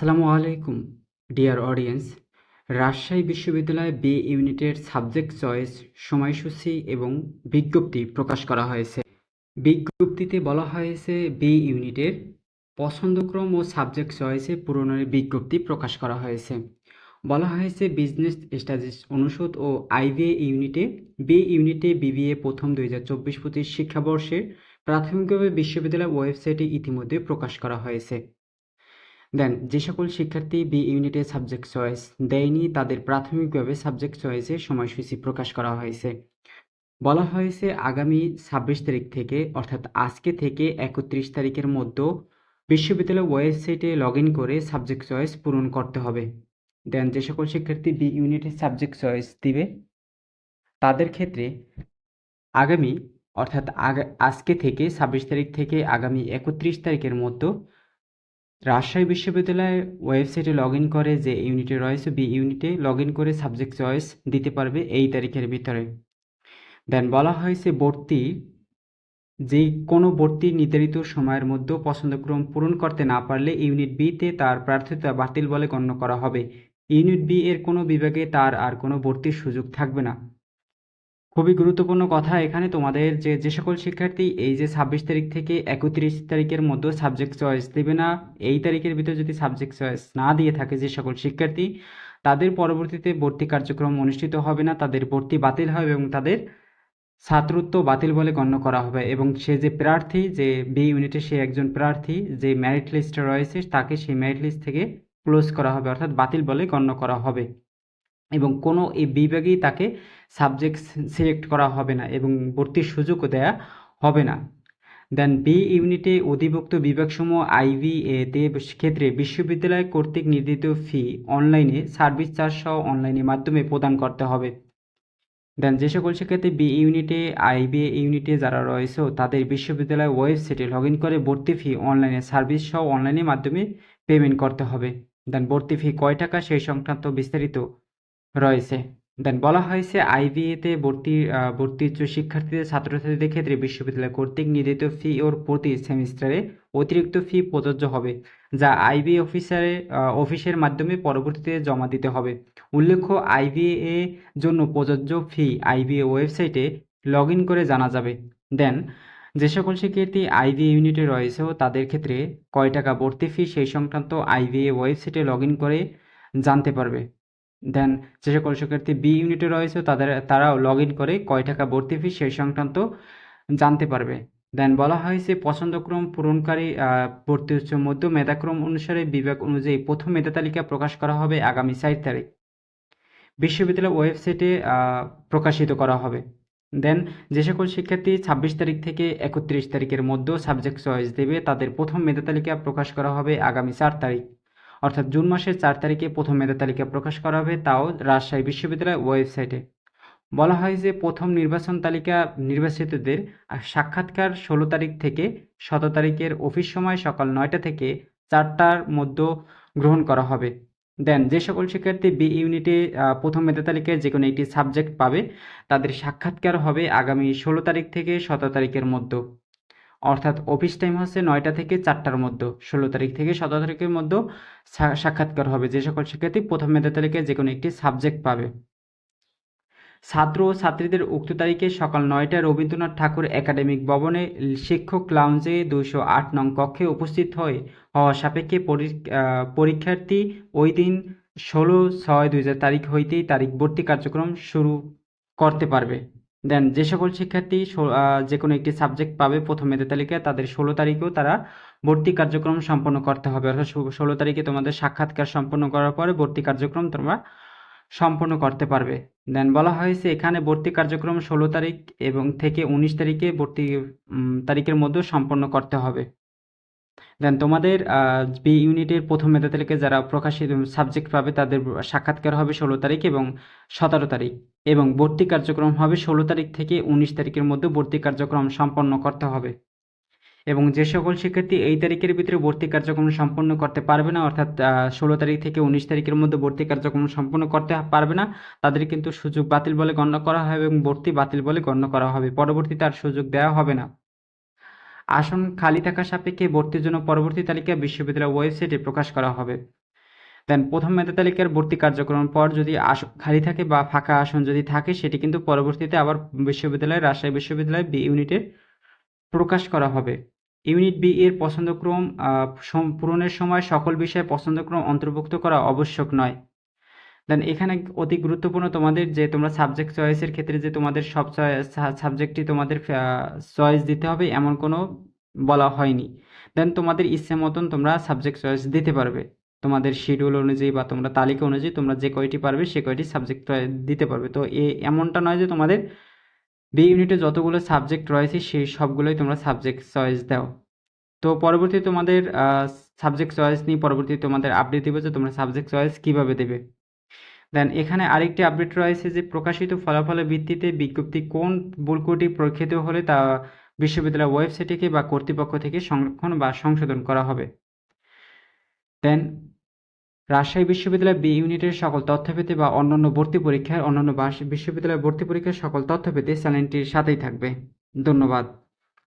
আসসালামু আলাইকুম, dear audience. Rajshahi বিশ্ববিদ্যালয়ে বি ইউনিটের সাবজেক্ট চয়েস সময়সূচি এবং বিজ্ঞপ্তি প্রকাশ করা হয়েছে। বিজ্ঞপ্তিতে বলা হয়েছে, বি ইউনিটের পছন্দক্রম ও সাবজেক্ট চয়েসে পূরণের বিজ্ঞপ্তি প্রকাশ করা হয়েছে। বলা হয়েছে, বিজনেস স্টাডিজ অনুষদ ও আইবিএ ইউনিটে বি ইউনিটে বিবিএ প্রথম দুই হাজার চব্বিশ পঁচিশ শিক্ষাবর্ষের প্রাথমিকভাবে বিশ্ববিদ্যালয় ওয়েবসাইটে ইতিমধ্যে প্রকাশ করা হয়েছে। দেন, যে সকল শিক্ষার্থী বি ইউনিটের সাবজেক্ট চয়েস দেয়নি, তাদের প্রাথমিকভাবে সাবজেক্ট চয়েসের সময়সূচি প্রকাশ করা হয়েছে। বলা হয়েছে আগামী ছাব্বিশ তারিখ থেকে, অর্থাৎ আজকে থেকে একত্রিশ তারিখের মধ্যে বিশ্ববিদ্যালয় ওয়েবসাইটে লগ ইন করে সাবজেক্ট চয়েস পূরণ করতে হবে। দেন, যে সকল শিক্ষার্থী বি ইউনিটের সাবজেক্ট চয়েস দিবে, তাদের ক্ষেত্রে আগামী, অর্থাৎ আজকে থেকে ছাব্বিশ তারিখ থেকে আগামী একত্রিশ তারিখের মধ্যে রাজশাহী বিশ্ববিদ্যালয়ের ওয়েবসাইটে লগ ইন করে যে ইউনিটে রয়েছে বি ইউনিটে লগ ইন করে সাবজেক্ট চয়েস দিতে পারবে এই তারিখের ভিতরে। দেন বলা হয়েছে ভর্তি, যে কোনো ভর্তি নির্ধারিত সময়ের মধ্যে পছন্দক্রম পূরণ করতে না পারলে ইউনিট বিতে তার প্রার্থিতা বাতিল বলে গণ্য করা হবে। ইউনিট বি এর কোনো বিভাগে তার আর কোনো ভর্তির সুযোগ থাকবে না। খুবই গুরুত্বপূর্ণ কথা এখানে তোমাদের যে যে সকল শিক্ষার্থী এই যে ছাব্বিশ তারিখ থেকে একত্রিশ তারিখের মধ্যে সাবজেক্ট চয়েস দেবে না, এই তারিখের ভিতরে যদি সাবজেক্ট চয়েস না দিয়ে থাকে যে সকল শিক্ষার্থী, তাদের পরবর্তীতে ভর্তি কার্যক্রম অনুষ্ঠিত হবে না, তাদের ভর্তি বাতিল হবে এবং তাদের ছাত্রত্ব বাতিল বলে গণ্য করা হবে এবং সে যে প্রার্থী, যে বি ইউনিটে সে একজন প্রার্থী, যে মেরিট লিস্টে রয়েছে, তাকে সেই মেরিট লিস্ট থেকে ক্লোজ করা হবে, অর্থাৎ বাতিল বলে গণ্য করা হবে এবং কোনো এই বিভাগেই তাকে সাবজেক্ট সিলেক্ট করা হবে না এবং ভর্তির সুযোগও দেয়া হবে না। দেন বি ইউনিটে অধিভুক্ত বিভাগসমূহ আইভি এতে ক্ষেত্রে বিশ্ববিদ্যালয় কর্তৃক নির্ধারিত ফি অনলাইনে সার্ভিস চার্জ সহ অনলাইনের মাধ্যমে প্রদান করতে হবে। দেন যে সকল শিক্ষার্থী বি ইউনিটে আইবি ইউনিটে যারা রয়েছে, তাদের বিশ্ববিদ্যালয় ওয়েবসাইটে লগ ইন করে ভর্তি ফি অনলাইনে সার্ভিস সহ অনলাইনের মাধ্যমে পেমেন্ট করতে হবে। দেন ভর্তি ফি কয় টাকা সেই সংক্রান্ত বিস্তারিত রয়েছে। দেন বলা হয়েছে আইবিএতে ভর্তি ভর্তি ইচ্ছুক শিক্ষার্থীদের, ছাত্রছাত্রীদের ক্ষেত্রে বিশ্ববিদ্যালয় কর্তৃক নির্ধারিত ফি ওর প্রতি সেমিস্টারে অতিরিক্ত ফি প্রযোজ্য হবে, যা আইবি অফিসারে অফিসের মাধ্যমে পরবর্তীতে জমা দিতে হবে। উল্লেখ্য, আইবিএ জন্য প্রযোজ্য ফি আইবিএ ওয়েবসাইটে লগ করে জানা যাবে। দেন, যে সকল শিক্ষার্থী আইবি ইউনিটে রয়েছে তাদের ক্ষেত্রে কয় টাকা ভর্তি ফি সেই সংক্রান্ত আইবিএ ওয়েবসাইটে লগ করে জানতে পারবে। দেন যে সকল শিক্ষার্থী বি ইউনিটে রয়েছে, তাদের, তারাও লগ ইন করে কয় টাকা ভর্তি ফি সেই সংক্রান্ত জানতে পারবে। দেন বলা হয়েছে পছন্দক্রম পূরণকারী ভর্তি উচ্চ মধ্য মেধাক্রম অনুসারে বিভাগ অনুযায়ী প্রথম মেধা তালিকা প্রকাশ করা হবে আগামী চার তারিখ। বিশ্ববিদ্যালয় ওয়েবসাইটে প্রকাশিত করা হবে। দেন যে সকল শিক্ষার্থী ছাব্বিশ তারিখ থেকে একত্রিশ তারিখের মধ্যে সাবজেক্ট চয়েস দেবে, তাদের প্রথম মেধা তালিকা প্রকাশ করা হবে আগামী চার তারিখ। অর্থাৎ জুন মাসের চার তারিখে প্রথম মেধা তালিকা প্রকাশ করা হবে তাও রাজশাহী বিশ্ববিদ্যালয়ের ওয়েবসাইটে। বলা হয় যে প্রথম নির্বাচন তালিকা নির্বাচিতদের সাক্ষাৎকার ষোলো তারিখ থেকে সতেরো তারিখের অফিস সময় সকাল নয়টা থেকে চারটার মধ্যে গ্রহণ করা হবে। দেন, যে সকল শিক্ষার্থী বি ইউনিটে প্রথম মেধা তালিকায় যে কোনো একটি সাবজেক্ট পাবে, তাদের সাক্ষাৎকার হবে আগামী ষোলো তারিখ থেকে সতেরো তারিখের মধ্যে। অর্থাৎ অফিস টাইম হচ্ছে নয়টা থেকে চারটার মধ্যে। ষোলো তারিখ থেকে সতেরো তারিখের মধ্যে সাক্ষাৎকার হবে যে সকল শিক্ষার্থী প্রথম মেধা তালিকায় যে কোনো একটি সাবজেক্ট পাবে। ছাত্র ও ছাত্রীদের উক্ত তারিখে সকাল নয়টায় রবীন্দ্রনাথ ঠাকুর একাডেমিক ভবনে শিক্ষক লাউঞ্জে দুইশো আট নং কক্ষে উপস্থিত হয়ে। হওয়া সাপেক্ষে পরীক্ষার্থী ওই দিন ষোলো ছয় দুই তারিখ হইতেই তারিখ ভর্তি কার্যক্রম শুরু করতে পারবে। দেন যে সকল শিক্ষার্থী যে কোনো একটি সাবজেক্ট পাবে প্রথম মেধা তালিকায়, তাদের ষোলো তারিখেও তারা ভর্তি কার্যক্রম সম্পন্ন করতে হবে। অর্থাৎ ষোলো তারিখে তোমাদের সাক্ষাৎকার সম্পন্ন করার পরে ভর্তি কার্যক্রম তোমরা সম্পন্ন করতে পারবে। দেন বলা হয়েছে এখানে ভর্তি কার্যক্রম ষোলো তারিখ এবং থেকে উনিশ তারিখে ভর্তি তারিখের মধ্যে সম্পন্ন করতে হবে। দেন তোমাদের বি ইউনিটের প্রথম মেধা যারা প্রকাশিত সাবজেক্ট পাবে, তাদের সাক্ষাৎকার হবে ষোলো তারিখ এবং সতেরো তারিখ। এবং ভর্তি কার্যক্রম হবে ষোলো তারিখ থেকে উনিশ তারিখের মধ্যে ভর্তি কার্যক্রম সম্পন্ন করতে হবে। এবং যে সকল শিক্ষার্থী এই তারিখের ভিতরে ভর্তি কার্যক্রম সম্পন্ন করতে পারবে না, অর্থাৎ ষোলো তারিখ থেকে উনিশ তারিখের মধ্যে ভর্তি কার্যক্রম সম্পন্ন করতে পারবে না, তাদের কিন্তু সুযোগ বাতিল বলে গণ্য করা হবে এবং ভর্তি বাতিল বলে গণ্য করা হবে। পরবর্তীতে আর সুযোগ দেওয়া হবে না। আসন খালি থাকা সাপেক্ষে ভর্তির জন্য পরবর্তী তালিকা বিশ্ববিদ্যালয় ওয়েবসাইটে প্রকাশ করা হবে। দেন, প্রথম মেধা তালিকার ভর্তি কার্যক্রম পর যদি খালি থাকে বা ফাঁকা আসন যদি থাকে, সেটি কিন্তু পরবর্তীতে আবার বিশ্ববিদ্যালয়, রাজশাহী বিশ্ববিদ্যালয় বি ইউনিটে প্রকাশ করা হবে। ইউনিট বি এর পছন্দক্রম পূরণের সময় সকল বিষয়ে পছন্দক্রম অন্তর্ভুক্ত করা আবশ্যক নয়। দেন এখানে অতি গুরুত্বপূর্ণ তোমাদের যে তোমরা সাবজেক্ট চয়েসের ক্ষেত্রে যে তোমাদের সব সাবজেক্টই তোমাদের চয়েস দিতে হবে এমন কোনো বলা হয়নি। দেন তোমাদের ইচ্ছে মতন তোমরা সাবজেক্ট চয়েস দিতে পারবে। তোমাদের শিডিউল অনুযায়ী বা তোমরা তালিকা অনুযায়ী তোমরা যে কয়টি পারবে সে কয়টি সাবজেক্ট দিতে পারবে। তো এ, এমনটা নয় যে তোমাদের বি ইউনিটে যতগুলো সাবজেক্ট রয়েছে সেই সবগুলোই তোমরা সাবজেক্ট চয়েস দাও। তো পরবর্তী তোমাদের সাবজেক্ট চয়েস নিয়ে পরবর্তী তোমাদের আপডেট দেবে যে তোমরা সাবজেক্ট চয়েস কীভাবে দেবে। দেন এখানে আরেকটি আপডেট রয়েছে যে প্রকাশিত ফলাফলের ভিত্তিতে বিজ্ঞপ্তি কোন বুলকুটি প্রক্ষিত হলে তা বিশ্ববিদ্যালয়ের ওয়েবসাইট থেকে বা কর্তৃপক্ষ থেকে সংরক্ষণ বা সংশোধন করা হবে। দেন রাজশাহী বিশ্ববিদ্যালয় বি ইউনিটের সকল তথ্য পেতে বা অন্যান্য ভর্তি পরীক্ষার অন্যান্য বাস- বিশ্ববিদ্যালয় ভর্তি পরীক্ষার সকল তথ্য পেতে চ্যানেলটির সাথেই থাকবে। ধন্যবাদ।